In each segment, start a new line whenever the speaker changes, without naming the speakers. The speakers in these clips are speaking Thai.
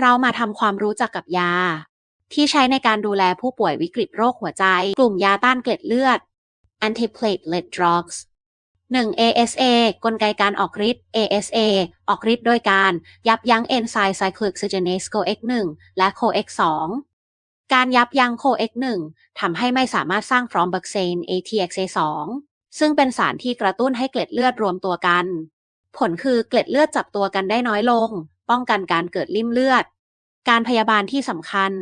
เรามาทำความรู้จักกับยา ที่ใช้ในการดูแลผู้ป่วยวิกฤตโรคหัวใจ กลุ่มยาต้านเกล็ดเลือด antiplatelet drugs 1. ASA กลไกการออกฤทธิ์ ASA ออกฤทธิ์โดยการยับยั้งเอนไซม์ไซคลิกซิเจเนส CoX1 และ CoX2 การยับยั้ง CoX1 ทำให้ไม่สามารถสร้างฟรอมบักเซน ATXA2 ซึ่งเป็นสารที่กระตุ้นให้เกล็ดเลือดรวมตัวกัน ผลคือเกล็ดเลือดจับตัวกันได้น้อยลง ป้องกันการเกิดลิ่มเลือด การพยาบาลที่สำคัญ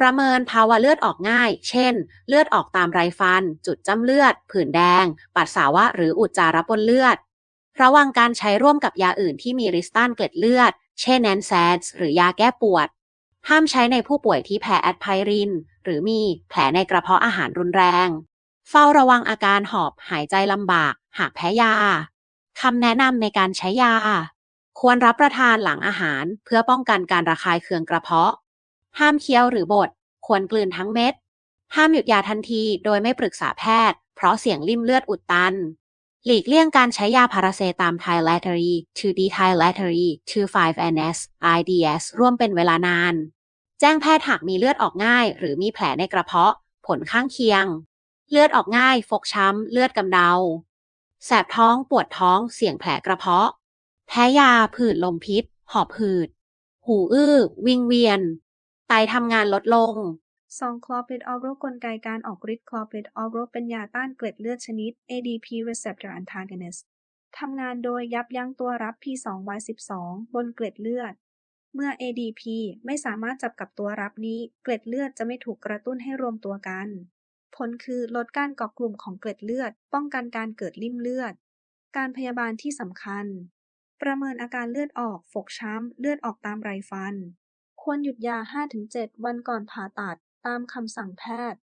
ประเมินภาวะเลือดออกง่าย เช่น เลือดออกตามไรฟัน จุดจ้ำเลือด ผื่นแดง ปัสสาวะ หรืออุจจาระปนเลือด ระวังการใช้ร่วมกับยาอื่นที่มีริสตันเกล็ดเลือด เช่นแนนแซดหรือยาแก้ปวด ห้ามใช้ในผู้ป่วยที่แพ้แอดไพริน หรือมีแผลในกระเพาะอาหารรุนแรง เฝ้าระวังอาการหอบหายใจลำบาก หากแพ้ยาคำแนะนำในการใช้ยา ควรรับประทานหลังอาหาร เพื่อป้องกันการระคายเคืองกระเพาะ ห้ามเคี้ยวหรือบด ควรกลืนทั้งเม็ด ห้ามหยุดยาทันทีโดยไม่ปรึกษาแพทย์ เพราะเสี่ยงลิ่มเลือดอุดตัน หลีกเลี่ยงการใช้ยาพาราเซตามไทเลทรี 2D ไทเลทรี 25NS IDS ร่วมเป็นเวลานาน แจ้งแพทย์หากมีเลือดออกง่าย หรือมีแผลในกระเพาะ ผลข้างเคียง เลือดออกง่าย ฟกช้ำ เลือดกำเดา แสบท้อง ปวดท้อง เสี่ยงแผลกระเพาะ แพ้ยาผื่นลมพิษ หอบหืด หูอื้อ วิงเวียน ไตทำงานลดลง
2. คลอเพดออโรกลไกการออกฤทธิ์คลอเพดออโรเป็นยาต้านเกล็ดเลือดชนิด ADP receptor antagonist ทำงานโดยยับยั้งตัวรับ P2Y12 บนเกล็ดเลือด เมื่อ ADP ไม่สามารถจับกับตัวรับนี้ เกล็ดเลือดจะไม่ถูกกระตุ้นให้รวมตัวกัน ผลคือลดการเกาะกลุ่มของเกล็ดเลือด ป้องกันการเกิดลิ่มเลือด การพยาบาลที่สำคัญ ประเมินอาการเลือดออก ฟกช้ำ เลือดออกตามไรฟัน ควรหยุดยา 5-7 วันก่อนผ่าตัด ตามคำสั่งแพทย์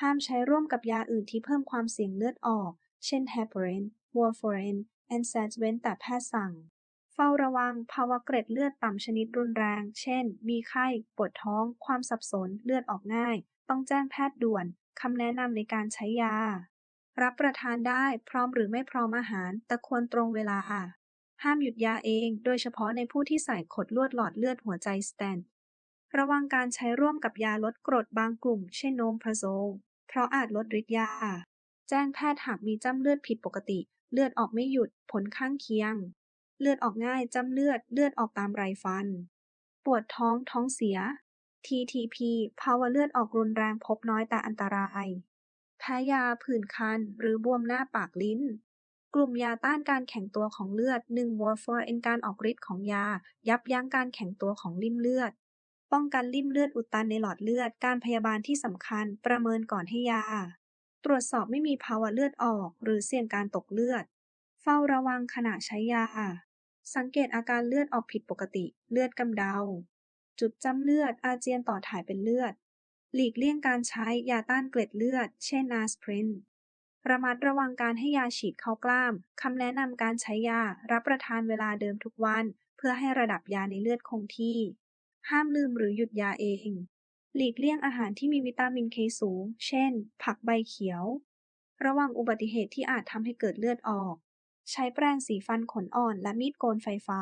ห้ามใช้ร่วมกับยาอื่นที่เพิ่มความเสี่ยงเลือดออก เช่น heparin warfarin n s a d เว้นแต่แพทย์สั่ง เฝ้าระวังภาวะเกล็ดเลือดต่ำชนิดรุนแรง เช่น มีไข้ ปวดท้อง ความสับสน เลือดออกง่าย ต้องแจ้งแพทย์ด่วน คำแนะนำในการใช้ยา รับประทานได้ พร้อมหรือไม่พร้อมอาหาร แต่ควรตรงเวลา ห้ามหยุดยาเอง โดยเฉพาะในผู้ที่ใส่ขดลวดหลอดเลือดหัวใจสแตนต์ระวังการใช้ร่วมกับยาลดกรดบางกลุ่ม เช่นโนมพราโซเพราะอาจลดฤทธิ์ยา แจ้งแพทย์หากมีจ้ำเลือดผิดปกติ เลือดออกไม่หยุด ผลข้างเคียง เลือดออกง่าย จ้ำเลือด เลือดออกตามไรฟัน ปวดท้อง ท้องเสีย TTP ภาวะเลือดออกรุนแรงพบน้อยแต่อันตราย แพ้ยาผื่นคันหรือบวมหน้าปากลิ้น กลุ่มยาต้านการแข็งตัวของเลือด1วอร์ฟอร์เอนการออกฤทธิ์ของยา ยับยั้งการแข็งตัวของลิ่มเลือด ป้องกันลิ่มเลือดอุดตันในหลอดเลือด การพยาบาลที่สำคัญ ประเมินก่อนให้ยา ตรวจสอบไม่มีภาวะเลือดออก หรือเสี่ยงการตกเลือด เฝ้าระวังขณะใช้ยา สังเกตอาการเลือดออกผิดปกติ เลือดกำเดา จุดจ้ำเลือด อาเจียนต่อถ่ายเป็นเลือด หลีกเลี่ยงการใช้ยาต้านเกล็ดเลือด เช่นอาสเพรน ระมัดระวังการให้ยาฉีดเข้ากล้าม คำแนะนำการใช้ยา รับประทานเวลาเดิมทุกวัน เพื่อให้ระดับยาในเลือดคงที่ ห้ามลืมหรือหยุดยาเอง หลีกเลี่ยงอาหารที่มีวิตามินเคสูง เช่น ผักใบเขียว ระวังอุบัติเหตุที่อาจทำให้เกิดเลือดออก ใช้แปรงสีฟันขนอ่อนและมีดโกนไฟฟ้า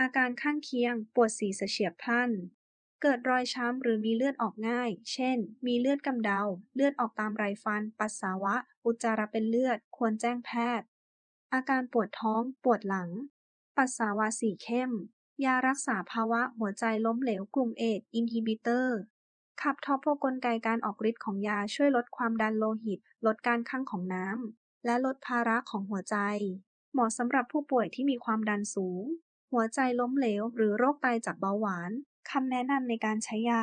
อาการข้างเคียง ปวดศีรษะเฉียบพลัน เกิดรอยช้ำหรือมีเลือดออกง่าย เช่น มีเลือดกำเดา เลือดออกตามไรฟัน ปัสสาวะ อุจจาระเป็นเลือด ควรแจ้งแพทย์ อาการปวดท้อง ปวดหลัง ปัสสาวะสีเข้ม ยารักษาภาวะหัวใจล้มเหลวกลุ่มเอดอินฮิบิเตอร์ ขับทอโปกลไกการออกฤทธิ์ของยาช่วยลดความดันโลหิต ลดการคั่งของน้ำ และลดภาระของหัวใจ เหมาะสำหรับผู้ป่วยที่มีความดันสูง หัวใจล้มเหลว หรือโรคไตจากเบาหวาน คำแนะนำในการใช้ยา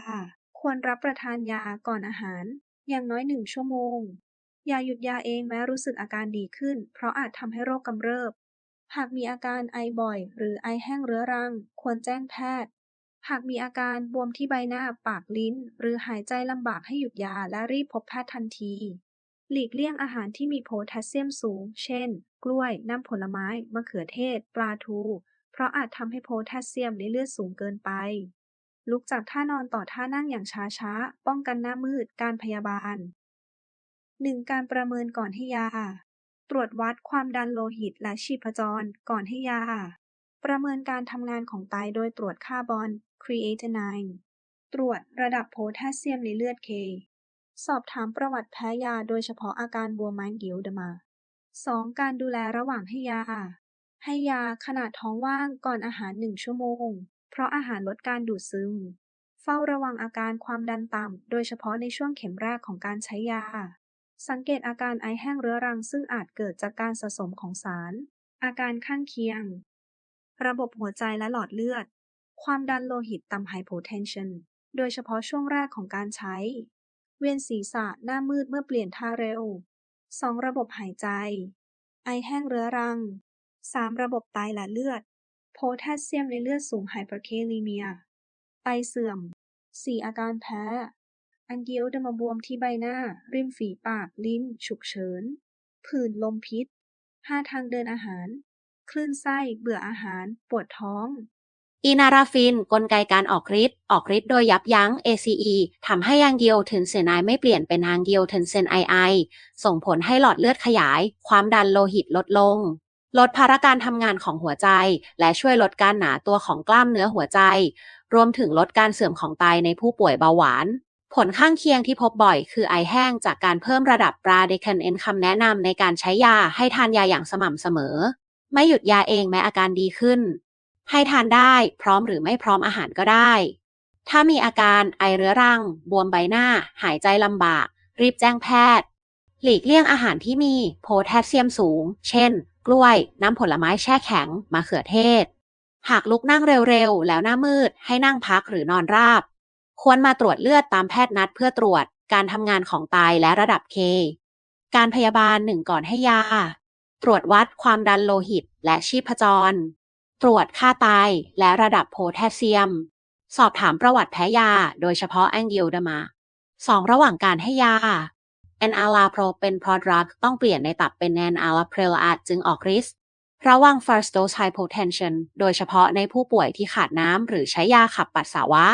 ควรรับประทานยาก่อนอาหาร อย่างน้อยหนึ่งชั่วโมง อย่าหยุดยาเองแม้รู้สึกอาการดีขึ้น เพราะอาจทำให้โรคกำเริบ หากมีอาการไอบ่อย หรือไอแห้งเรื้อรัง ควรแจ้งแพทย์ หากมีอาการบวมที่ใบหน้า ปากลิ้น หรือหายใจลำบากให้หยุดยาและรีบพบแพทย์ทันที หลีกเลี่ยงอาหารที่มีโพแทสเซียมสูง เช่น กล้วย น้ำผลไม้ มะเขือเทศ ปลาทู เพราะอาจทำให้โพแทสเซียมในเลือดสูงเกินไป ลุกจากท่านอนต่อท่านั่งอย่างช้าๆ ป้องกันหน้ามืด การพยาบาล 1. การประเมินก่อนให้ยา ตรวจวัดความดันโลหิตและชีพจร ก่อนให้ยา ประเมินการทำงานของไตโดยตรวจค่าบอล creatinine ตรวจระดับโพแทสเซียมในเลือด K สอบถามประวัติแพ้ยาโดยเฉพาะอาการบวมไม้กิลเดมา 2. การดูแลระหว่างให้ยา ให้ยาขณะท้องว่างก่อนอาหาร 1 ชั่วโมง เพราะอาหารลดการดูดซึม เฝ้าระวังอาการความดันต่ำ โดยเฉพาะในช่วงเข็มแรกของการใช้ยา สังเกตอาการไอแห้งเรื้อรังซึ่งอาจเกิดจากการสะสมของสาร อาการข้างเคียง ระบบหัวใจและหลอดเลือด ความดันโลหิตต่ำ hypotension โดยเฉพาะช่วงแรกของการใช้ เวียนศีรษะหน้ามืดเมื่อเปลี่ยนท่าเร็ว 2. ระบบหายใจ ไอแห้งเรื้อรัง 3. ระบบไตและเลือด โพแทสเซียมในเลือดสูง hyperkalemia ไตเสื่อม 4. อาการแพ้ อันเกียวเดมาบวมที่ใบหน้า ริมฝีปาก ลิ้น ฉุกเฉิน ผื่นลมพิษ 5. ทางเดินอาหาร คลื่นไส้ เบื่ออาหาร ปวดท้อง
อีนาราฟิน กลไกการออกฤทธิ์ออกฤทธิ์โดยยับยั้ง ACE ทำให้ยางเกียวเทนเซนไอไม่เปลี่ยนเป็นยางเกียวเทนเซนไอไอส่งผลให้หลอดเลือดขยาย ความดันโลหิตลดลง ลดภาระการทำงานของหัวใจ และช่วยลดการหนาตัวของกล้ามเนื้อหัวใจ รวมถึงลดการเสื่อมของไตในผู้ป่วยเบาหวาน ผลข้างเคียงที่พบบ่อยคือไอแห้งจากการเพิ่มระดับปราเดคันเอนคำแนะนำในการใช้ยาให้ทานยาอย่างสม่ำเสมอ ไม่หยุดยาเองแม้อาการดีขึ้น ให้ทานได้พร้อมหรือไม่พร้อมอาหารก็ได้ ถ้ามีอาการไอเรื้อรัง บวมใบหน้า หายใจลำบาก รีบแจ้งแพทย์ หลีกเลี่ยงอาหารที่มีโพแทสเซียมสูง เช่น กล้วย น้ำผลไม้แช่แข็งมะเขือเทศ หากลุกนั่งเร็วๆ แล้วหน้ามืด ให้นั่งพักหรือนอนราบ ควรมาตรวจเลือดตามแพทย์นัดเพื่อตรวจการทำงานของไตและระดับเค การพยาบาลหนึ่งก่อนให้ยา ตรวจวัดความดันโลหิตและชีพจร ตรวจค่าไตและระดับโพแทสเซียม สอบถามประวัติแพ้ยา โดยเฉพาะแองกิโอดมา 2. ระหว่างการให้ยา แอนอาลาโปรเป็นพราะดรักต้องเปลี่ยนในตับเป็นแอนอาลาเพลอาจจึงออกฤทธิ์ระวัง first dose hypotension โดยเฉพาะในผู้ป่วยที่ขาดน้ำหรือใช้ยาขับปัสสาวะ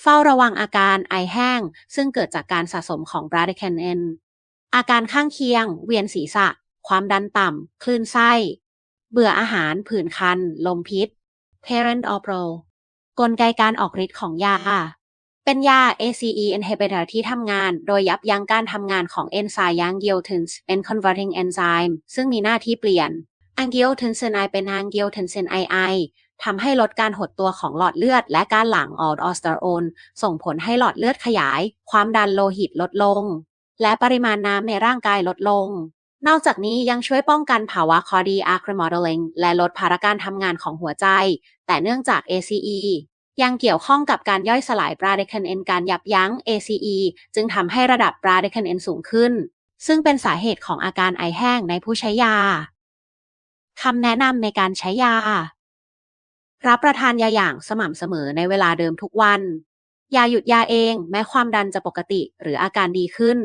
เฝ้าระวังอาการไอแห้ง ซึ่งเกิดจากการสะสมของ b r a d y c a n n อาการข้างเคียง เวียนศีรษะ ความดันต่ำ คลื่นไส้ เบื่ออาหาร ผื่นคัน ลมพิษ parent o p r o กลไกการออกฤทธิ์ของยา เป็นยา ACE inhibitor ที่ทำงาน โดยยับยั้งการทำงานของเอนไซม์ angiotensin and converting enzyme ซึ่งมีหน้าที่เปลี่ยน angiotensin I เป็น angiotensin II ทำให้ลดการหดตัวของหลอดเลือด และการหลั่งออลออสเตอโอนส่งผลให้หลอดเลือดขยาย ความดันโลหิตลดลง และปริมาณน้ำในร่างกายลดลง นอกจากนี้ยังช่วยป้องกันภาวะ cardiac remodeling และลดภาระการทำงานของหัวใจ แต่เนื่องจาก ACE ยังเกี่ยวข้องกับการย่อยสลายปราเดคันเอนการยับยั้ง ACE จึงทำให้ระดับปราเดคันเอนสูงขึ้น ซึ่งเป็นสาเหตุของอาการไอแห้งในผู้ใช้ยาคำแนะนำในการใช้ยา รับประทานยาอย่างสม่ำเสมอในเวลาเดิมทุกวัน ยาหยุดยาเองแม้ความดันจะปกติหรืออาการดีขึ้น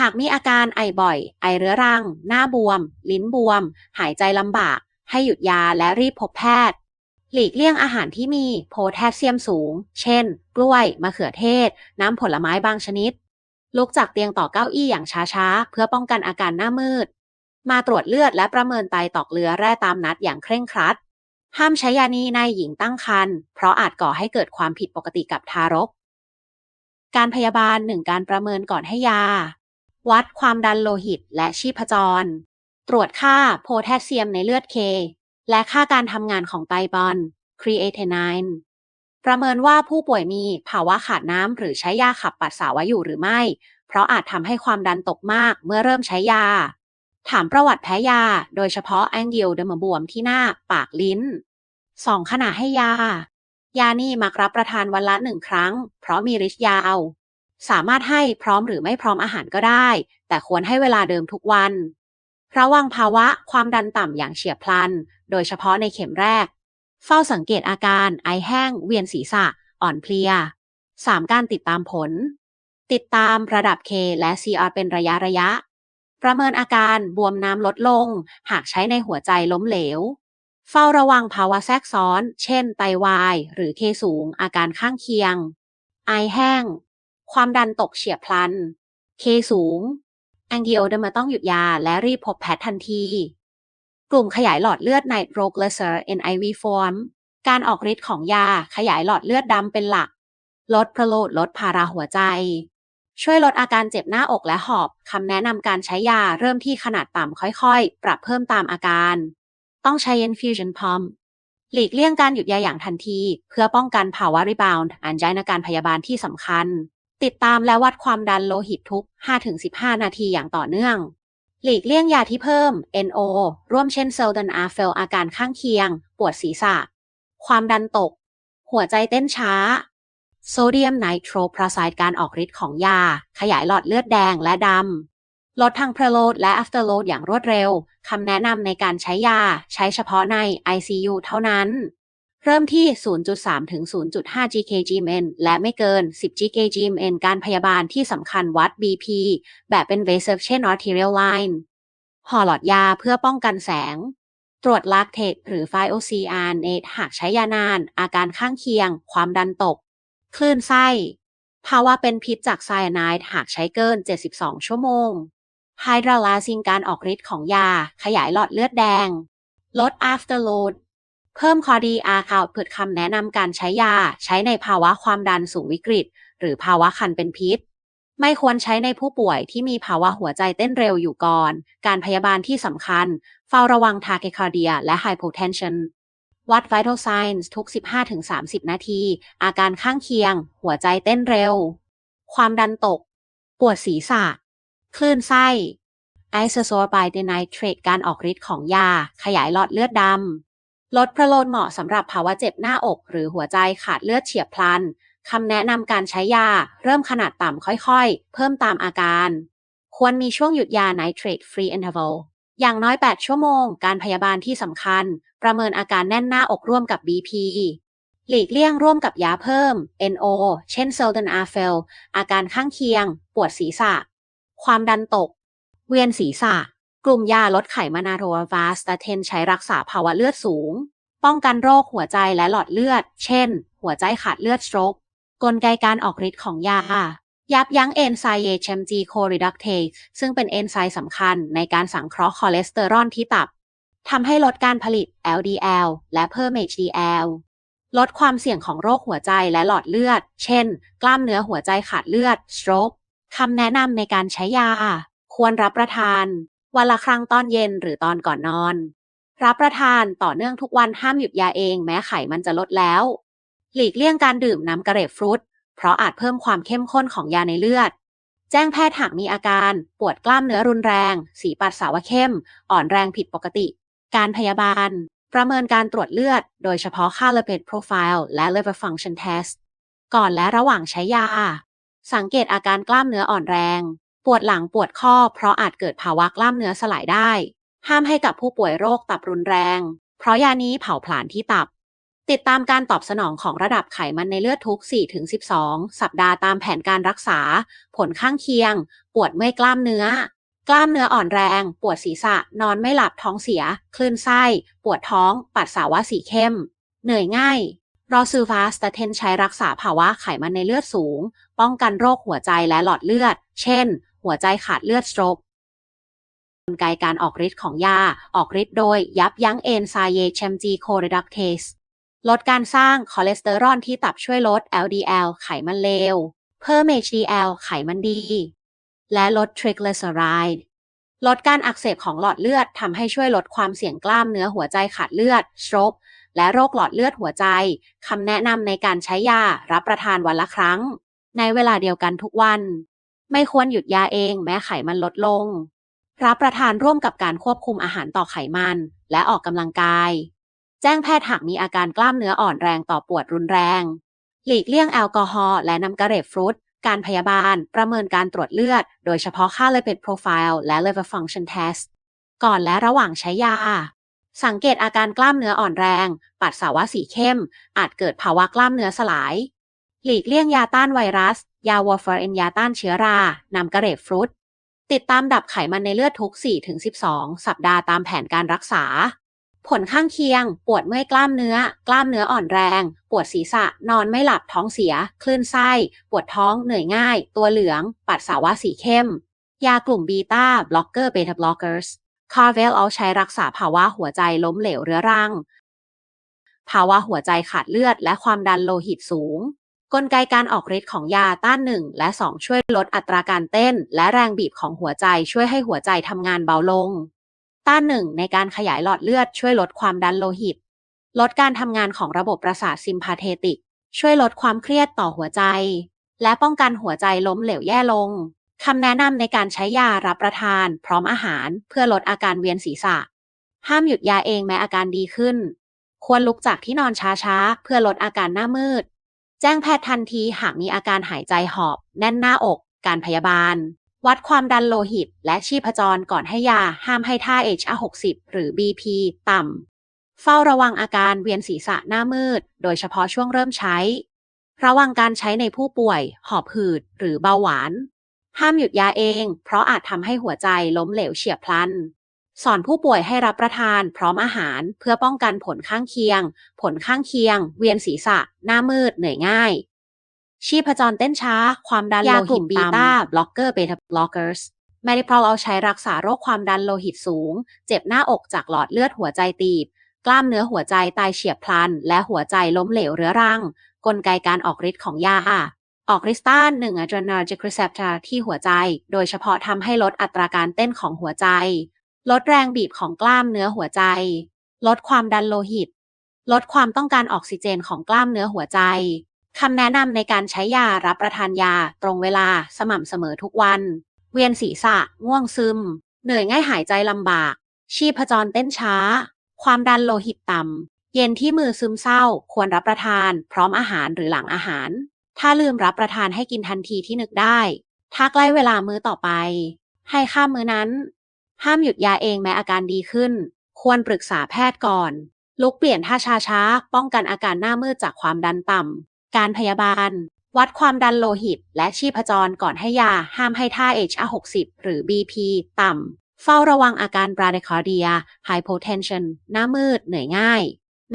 หากมีอาการไอบ่อย ไอเรื้อรัง หน้าบวม ลิ้นบวม หายใจลำบาก ให้หยุดยาและรีบพบแพทย์ หลีกเลี่ยงอาหารที่มีโพแทสเซียมสูง เช่น กล้วย มะเขือเทศ น้ำผลไม้บางชนิด ลุกจากเตียงต่อเก้าอี้อย่างช้าๆ เพื่อป้องกันอาการหน้ามืด มาตรวจเลือดและประเมินไตตอกเรือแร่ตามนัดอย่างเคร่งครัด ห้ามใช้ยานี้ในหญิงตั้งครรภ์เพราะอาจก่อให้เกิดความผิดปกติกับทารก การพยาบาลหนึ่งการประเมินก่อนให้ยา วัดความดันโลหิตและชีพจร ตรวจค่าโพแทสเซียมในเลือดเค และค่าการทำงานของไตบอล creatinine ประเมินว่าผู้ป่วยมีภาวะขาดน้ำหรือใช้ยาขับปัสสาวะอยู่หรือไม่ เพราะอาจทำให้ความดันตกมากเมื่อเริ่มใช้ยา ถามประวัติแพ้ยา โดยเฉพาะแองกิโอเดมบวมที่หน้าปากลิ้น 2. ขณะให้ยา ยานี่มักรับประทานวันละหนึ่งครั้ง เพราะมีฤทธิ์ยาว สามารถให้พร้อมหรือไม่พร้อมอาหารก็ได้ แต่ควรให้เวลาเดิมทุกวัน ระวังภาวะความดันต่ำอย่างเฉียบพลัน โดยเฉพาะในเข็มแรก เฝ้าสังเกตอาการ ไอแห้ง เวียนศีรษะ อ่อนเพลีย 3. การติดตามผล ติดตามระดับ K และ CR เป็นระยะระยะ ประเมินอาการบวมน้ำลดลง หากใช้ในหัวใจล้มเหลว เฝ้าระวังภาวะแทรกซ้อน เช่น ไตวาย หรือเคสูง อาการข้างเคียง ไอแห้ง ความดันตกเฉียบพลัน เคสูง แองกิโอเดมาต้องหยุดยาและรีบพบแพทย์ทันที กลุ่มขยายหลอดเลือดในโรกเลเซอร์ NIV form การออกฤทธิ์ของยาขยายหลอดเลือดดำเป็นหลัก ลดประโลดลดภาระหัวใจ ช่วยลดอาการเจ็บหน้าอกและหอบคำแนะนำการใช้ยาเริ่มที่ขนาดต่ำค่อยๆ ปรับเพิ่มตามอาการ ต้องใช้ infusion pump หลีกเลี่ยงการหยุดยาอย่างทันที เพื่อป้องกันภาวะ rebound อันย้ายในการพยาบาลที่สำคัญ ติดตามและวัดความดันโลหิตทุก 5-15 นาทีอย่างต่อเนื่อง หลีกเลี่ยงยาที่เพิ่ม NO ร่วมเช่นเซลดันอาเฟลอาการข้างเคียง ปวดศีรษะ ความดันตก หัวใจเต้นช้า โซเดียมไนโตรพราไซด์การออกฤทธิ์ของยา ขยายหลอดเลือดแดงและดำ ลดทั้ง preload และ afterload อย่างรวดเร็ว คำแนะนำในการใช้ยา ใช้เฉพาะใน ICU เท่านั้น เริ่มที่ 0.3 ถึง 0.5 GKGMN และไม่เกิน 10 GKGMN การพยาบาลที่สำคัญวัด BP แบบเป็น Vasive เช่น arterial line ห่อหลอดยาเพื่อป้องกันแสง ตรวจลากเทตหรือไฟ OCR หากใช้ยานาน อาการข้างเคียง ความดันตก คลื่นไส้ ภาวะเป็นพิษจากไซยาไนด์หากใช้เกิน 72 ชั่วโมงไฮดราลาซินการออกฤทธิ์ของยา ขยายหลอดเลือดแดง ลด afterload เพิ่มคอดีอาข่าวเปิดคำแนะนำการใช้ยา ใช้ในภาวะความดันสูงวิกฤต หรือภาวะคันเป็นพิษ ไม่ควรใช้ในผู้ป่วยที่มีภาวะหัวใจเต้นเร็วอยู่ก่อน การพยาบาลที่สำคัญ เฝ้าระวังทา c คคาเดีย และ hypotension วัด vital signs ทุก 15-30 นาที อาการข้างเคียง หัวใจเต้นเร็ว ความดันตก ปวดศีรษะ คลื่นไส้ i s o s o r b i d e n i t r a t e การออกฤทธิ์ของยา ขยายหลอดเลือดดำ ลดประโลนเหมาะสำหรับภาวะเจ็บหน้าอก หรือหัวใจขาดเลือดเฉียบพลันคำแนะนำการใช้ยา เริ่มขนาดต่ำค่อยๆ เพิ่มตามอาการ ควรมีช่วงหยุดยา nitrate free interval อย่างน้อย 8 ชั่วโมง การพยาบาลที่สำคัญ ประเมินอาการแน่นหน้าอกร่วมกับ BP หลีกเลี่ยงร่วมกับยาเพิ่ม NO เช่น s e l d a n a f e l อาการข้างเคียง ปวดศีรษะ ความดันตก เวียนศีรษะ กลุ่มยาลดไขมันอะโรวาสตาเทนใช้รักษาภาวะเลือดสูง ป้องกันโรคหัวใจและหลอดเลือด เช่น หัวใจขาดเลือดสโตรกกลไกการออกฤทธิ์ของยา ยับยั้งเอนไซม์ HMG co-reductase ซึ่งเป็นเอนไซม์สำคัญในการสังเคราะห์คอเลสเตอรอลที่ตับทำให้ลดการผลิต LDL และเพิ่ม HDL ลดความเสี่ยงของโรคหัวใจและหลอดเลือด เช่น กล้ามเนื้อหัวใจขาดเลือด stroke คำแนะนำในการใช้ยา ควรรับประทาน วันละครั้งตอนเย็นหรือตอนก่อนนอน รับประทานต่อเนื่องทุกวันห้ามหยุดยาเองแม้ไขมันจะลดแล้ว หลีกเลี่ยงการดื่มน้ำกระเรปฟรุต เพราะอาจเพิ่มความเข้มข้นของยาในเลือด แจ้งแพทย์หากมีอาการปวดกล้ามเนื้อรุนแรง สีปัสสาวะเข้ม อ่อนแรงผิดปกติ การพยาบาล ประเมินการตรวจเลือด โดยเฉพาะค่า lipid profile และ liver function test ก่อนและระหว่างใช้ยา สังเกตอาการกล้ามเนื้ออ่อนแรง ปวดหลังปวดข้อ เพราะอาจเกิดภาวะกล้ามเนื้อสลายได้ ห้ามให้กับผู้ป่วยโรคตับรุนแรง เพราะยานี้เผาผลาญที่ตับ ติดตามการตอบสนองของระดับไขมันในเลือดทุก 4-12 สัปดาห์ตามแผนการรักษา ผลข้างเคียง ปวดเมื่อยกล้ามเนื้อ กล้ามเนื้ออ่อนแรง ปวดศีรษะ นอนไม่หลับท้องเสีย คลื่นไส้ ปวดท้อง ปัสสาวะสีเข้ม เหนื่อยง่ายรอซูฟาสตาเทนใช้รักษาภาวะไขมันในเลือดสูง ป้องกันโรคหัวใจและหลอดเลือด เช่น หัวใจขาดเลือดสโตรกกลไกการออกฤทธิ์ของยา ออกฤทธิ์โดยยับยั้งเอนไซม์ HMG co-reductase ลดการสร้างคอเลสเตอรอลที่ตับช่วยลด LDL ไขมันเลว เพิ่ม HDL ไขมันดี และลดทริก l ี c ไรด์ลดการอักเสบของหลอดเลือดทำให้ช่วยลดความเสี่ยงกล้ามเนื้อหัวใจขาดเลือด stroke และโรคหลอดเลือดหัวใจคำแนะนำในการใช้ยารับประทานวันละครั้ง ในเวลาเดียวกันทุกวัน ไม่ควรหยุดยาเองแม้ไขมันลดลง รับประทานร่วมกับการควบคุมอาหารต่อไขมัน และออกกำลังกาย แจ้งแพทย์หากมีอาการกล้ามเนื้ออ่อนแรงต่อปวดรุนแรง หลีกเลี่ยงแอลกอฮอล์และน้ำกระเรปฟรุต การพยาบาล ประเมินการตรวจเลือด โดยเฉพาะค่า lipid profile และ liver function test ก่อนและระหว่างใช้ยา สังเกตอาการกล้ามเนื้ออ่อนแรง ปัสสาวะสีเข้ม อาจเกิดภาวะกล้ามเนื้อสลาย หลีกเลี่ยงยาต้านไวรัส ยาวอร์ฟารินยาต้านเชื้อรานำกระเรปฟรุต ติดตามดับไขมันในเลือดทุก 4-12 สัปดาห์ตามแผนการรักษา ผลข้างเคียง ปวดเมื่อยกล้ามเนื้อ กล้ามเนื้ออ่อนแรง ปวดศีรษะ นอนไม่หลับท้องเสีย คลื่นไส้ ปวดท้อง เหนื่อยง่าย ตัวเหลือง ปัสสาวะสีเข้ม ยากลุ่มบีตาบล็อกเกอร์เบต้าบล็อกเกอร์สคาร์เวลเอาใช้รักษาภาวะหัวใจล้มเหลวเรื้อรังภาวะหัวใจขาดเลือดและความดันโลหิตสูง กลไกการออกฤทธิ์ของยาต้านหนึ่งและ 2 ช่วยลดอัตราการเต้น และแรงบีบของหัวใจช่วยให้หัวใจทำงานเบาลง ต้านหนึ่งในการขยายหลอดเลือดช่วยลดความดันโลหิต ลดการทำงานของระบบประสาทซิมพาเทติก ช่วยลดความเครียดต่อหัวใจ และป้องกันหัวใจล้มเหลวแย่ลงคำแนะนำในการใช้ยารับประทาน พร้อมอาหารเพื่อลดอาการเวียนศีรษะ ห้ามหยุดยาเองแม้อาการดีขึ้น ควรลุกจากที่นอนช้าๆ เพื่อลดอาการหน้ามืด แจ้งแพทย์ทันทีหากมีอาการหายใจหอบ แน่นหน้าอก การพยาบาล วัดความดันโลหิต และชีพจรก่อนให้ยาห้ามให้ท่า HR60 หรือ BP ต่ำ เฝ้าระวังอาการเวียนศีรษะหน้ามืด โดยเฉพาะช่วงเริ่มใช้ ระวังการใช้ในผู้ป่วย หอบหืด หรือเบาหวาน ห้ามหยุดยาเอง เพราะอาจทำให้หัวใจล้มเหลวเฉียบพลัน สอนผู้ป่วยให้รับประทาน พร้อมอาหาร เพื่อป้องกันผลข้างเคียง ผลข้างเคียง เวียนศีรษะ หน้ามืด เหนื่อยง่าย ชีพจรเต้นช้า ความดันโลหิตบีตาบล็อกเกอร์เบต้าบล็อกเกอร์สแมดิพรอลเอาใช้รักษาโรคความดันโลหิตสูง เจ็บหน้าอกจากหลอดเลือดหัวใจตีบ กล้ามเนื้อหัวใจตายเฉียบพลัน และหัวใจล้มเหลวเรื้อรัง กลไกการออกฤทธิ์ของยาออกฤทธิ์ต้าน1 adrenergic receptor ที่หัวใจ โดยเฉพาะทำให้ลดอัตราการเต้นของหัวใจ ลดแรงบีบของกล้ามเนื้อหัวใจ ลดความดันโลหิต ลดความต้องการออกซิเจนของกล้ามเนื้อหัวใจคำแนะนำในการใช้ยารับประทานยา ตรงเวลาสม่ำเสมอทุกวัน เวียนศีรษะ ง่วงซึม เหนื่อยง่ายหายใจลำบาก ชีพจรเต้นช้า ความดันโลหิตต่ำ เย็นที่มือซึมเศร้า ควรรับประทาน พร้อมอาหารหรือหลังอาหาร ถ้าลืมรับประทานให้กินทันทีที่นึกได้ ถ้าใกล้เวลามื้อต่อไป ให้ข้ามมื้อนั้น ห้ามหยุดยาเองแม้อาการดีขึ้น ควรปรึกษาแพทย์ก่อน ลุกเปลี่ยนท่าช้าๆ ป้องกันอาการหน้ามืดจากความดันต่ำ การพยาบาล วัดความดันโลหิต และชีพจรก่อนให้ยา ห้ามให้ท่า HR60 หรือ BP ต่ำ เฝ้าระวังอาการบราเดคาร์เดีย hypotension หน้ามืด เหนื่อยง่าย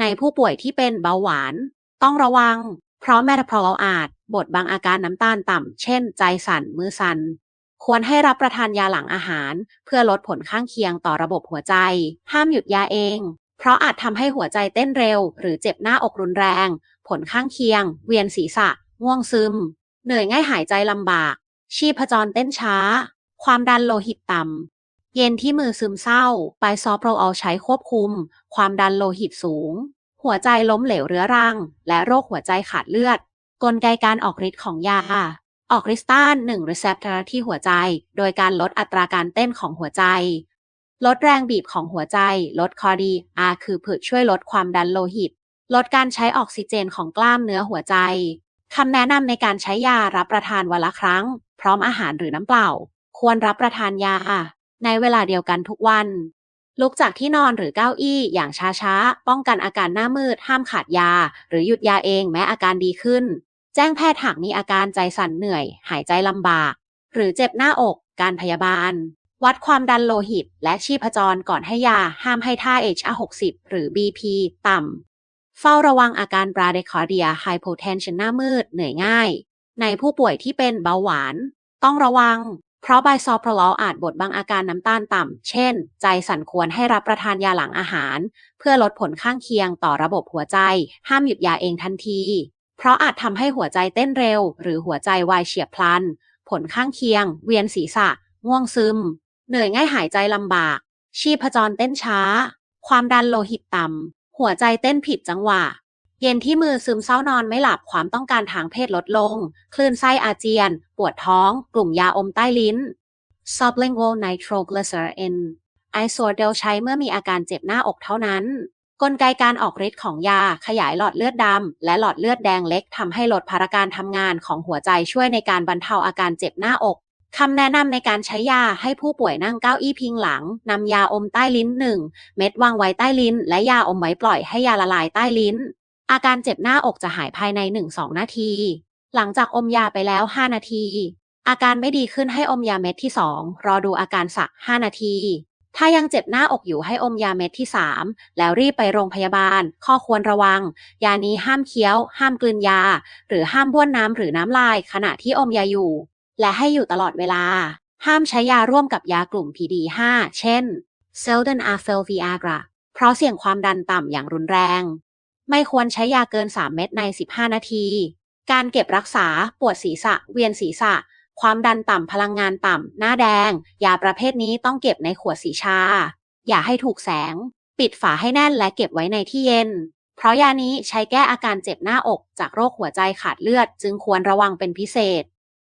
ในผู้ป่วยที่เป็นเบาหวาน ต้องระวัง เพราะแมทพรอลอาจบดบังอาการน้ำตาลต่ำ เช่น ใจสั่น มือสั่น ควรให้รับประทานยาหลังอาหาร เพื่อลดผลข้างเคียงต่อระบบหัวใจ ห้ามหยุดยาเอง เพราะอาจทำให้หัวใจเต้นเร็ว หรือเจ็บหน้าอกรุนแรง ผลข้างเคียง เวียนศีรษะ ง่วงซึม เหนื่อยง่ายหายใจลำบาก ชีพจรเต้นช้า ความดันโลหิตต่ำ เย็นที่มือซึมเศร้า ไปซอโปรอลใช้ควบคุม ความดันโลหิตสูง หัวใจล้มเหลวเรื้อรัง และโรคหัวใจขาดเลือด กลไกการออกฤทธิ์ของยา ออกฤทธิ์ต้าน1 receptor ที่หัวใจ โดยการลดอัตราการเต้นของหัวใจ ลดแรงบีบของหัวใจ ลดคอดีอาคือผืดช่วยลดความดันโลหิต ลดการใช้ออกซิเจนของกล้ามเนื้อหัวใจคำแนะนำในการใช้ยารับประทานวันละครั้ง พร้อมอาหารหรือน้ำเปล่า ควรรับประทานยา ในเวลาเดียวกันทุกวัน ลุกจากที่นอนหรือเก้าอี้อย่างช้าๆ ป้องกันอาการหน้ามืด ห้ามขาดยา หรือหยุดยาเองแม้อาการดีขึ้น จ้งแพทย์หากมีอาการใจสั่นเหนื่อย หายใจลำบาก หรือเจ็บหน้าอก การพยาบาล วัดความดันโลหิต และชีพจรก่อนให้ยา ห้ามให้ท่า HR60 หรือ BP ต่ำ เฝ้าระวังอาการบราเดคาร์เดีย hypotension หน้ามืด เหนื่อยง่าย ในผู้ป่วยที่เป็นเบาหวาน ต้องระวัง เพราะไบซอพรลออาจบดบังอาการน้ำตาลต่ำ เช่น ใจสั่นควรให้รับประทานยาหลังอาหาร เพื่อลดผลข้างเคียงต่อระบบหัวใจ ห้ามหยุดยาเองทันที เพราะอาจทำให้หัวใจเต้นเร็ว หรือหัวใจวายเฉียบพลัน ผลข้างเคียง เวียนศีรษะ ง่วงซึม เหนื่อยง่ายหายใจลำบาก ชีพจรเต้นช้า ความดันโลหิตต่ำ หัวใจเต้นผิดจังหวะ เย็นที่มือซึมเศร้านอนไม่หลับความต้องการทางเพศลดลง คลื่นไส้อาเจียน ปวดท้อง กลุ่มยาอมใต้ลิ้น sublingual nitroglycerin ไอโซเดลใช้เมื่อมีอาการเจ็บหน้าอกเท่านั้น กลไกการออกฤทธิ์ของยาขยายหลอดเลือดดำและหลอดเลือดแดงเล็กทำให้ลดภาระการทำงานของหัวใจช่วยในการบรรเทาอาการเจ็บหน้าอกคำแนะนำในการใช้ยาให้ผู้ป่วยนั่งเก้าอี้พิงหลังนำยาอมใต้ลิ้น1เม็ดวางไว้ใต้ลิ้น และยาอมไว้ปล่อยให้ยาละลายใต้ลิ้น อาการเจ็บหน้าอกจะหายภายใน 1-2 นาที หลังจากอมยาไปแล้ว 5 นาที อาการไม่ดีขึ้นให้อมยาเม็ดที่ 2 รอดูอาการสัก 5 นาที ถ้ายังเจ็บหน้าอกอยู่ให้อมยาเม็ดที่ 3 แล้วรีบไปโรงพยาบาล ข้อควรระวัง ยานี้ห้ามเคี้ยว ห้ามกลืนยา หรือห้ามบ้วนน้ำหรือน้ำลาย ขณะที่อมยาอยู่ และให้อยู่ตลอดเวลา ห้ามใช้ยาร่วมกับยากลุ่ม PD5 เช่น s e l d o n a f e l Viagra เพราะเสี่ยงความดันต่ำอย่างรุนแรง ไม่ควรใช้ยาเกิน 3 เม็ดใน 15 นาที การเก็บรักษา ปวดศีรษะ เวียนศีรษะ ความดันต่ำพลังงานต่ำ หน้าแดง ยาประเภทนี้ต้องเก็บในขวดสีชา อย่าให้ถูกแสง ปิดฝาให้แน่นและเก็บไว้ในที่เย็น เพราะยานี้ใช้แก้อาการเจ็บหน้าอกจากโรคหัวใจขาดเลือด จึงควรระวังเป็นพิเศษ